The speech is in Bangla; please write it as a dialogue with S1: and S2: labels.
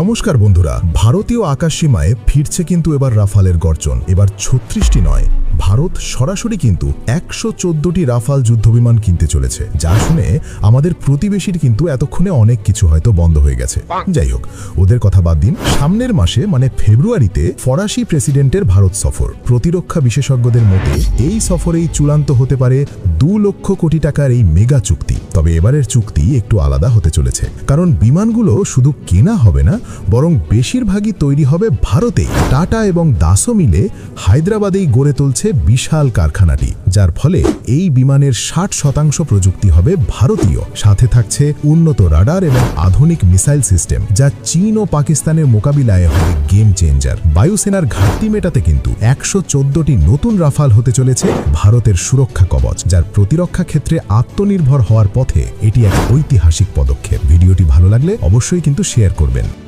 S1: নমস্কার বন্ধুরা, ভারতীয় আকাশসীমায় ফিরছে কিন্তু এবার রাফালের গর্জন। এবার ছত্রিশটি নয়, ভারত সরাসরি কিন্তু একশো চোদ্দটি রাফাল যুদ্ধবিমান কিনতে চলেছে। যা শুনে আমাদের প্রতিবেশীর কিন্তু এতক্ষণে অনেক কিছু হয়তো বন্ধ হয়ে গেছে। যাই হোক, ওদের কথা বাদ দিন। সামনের মাসে মানে ফেব্রুয়ারিতে, ফরাসি প্রেসিডেন্টের ভারত সফর। প্রতিরক্ষা বিশেষজ্ঞদের মতে, এই সফরেই চূড়ান্ত হতে পারে দু লক্ষ কোটি টাকার এই মেগা চুক্তি। তবে এবারের চুক্তি একটু আলাদা হতে চলেছে। কারণ বিমানগুলো শুধু কেনা হবে না, বরং বেশিরভাগই তৈরি হবে ভারতেই টাটা এবং দাসও মিলে হায়দ্রাবাদেই গড়ে তুলছে বিশাল কারখানাটি, যার ফলে এই বিমানের ষাট শতাংশ প্রযুক্তি হবে ভারতীয়। সাথে থাকছে উন্নত রাডার এবং আধুনিক মিসাইল সিস্টেম, যা চীন ও পাকিস্তানের মোকাবিলায় হবে গেম চেঞ্জার। বায়ুসেনার ঘাটতি মেটাতে কিন্তু একশো চোদ্দটি নতুন রাফাল হতে চলেছে ভারতের সুরক্ষা কবচ, যার প্রতিরক্ষা ক্ষেত্রে আত্মনির্ভর হওয়ার পথে এটি এক ঐতিহাসিক পদক্ষেপ। ভিডিওটি ভালো লাগলে অবশ্যই কিন্তু শেয়ার করবেন।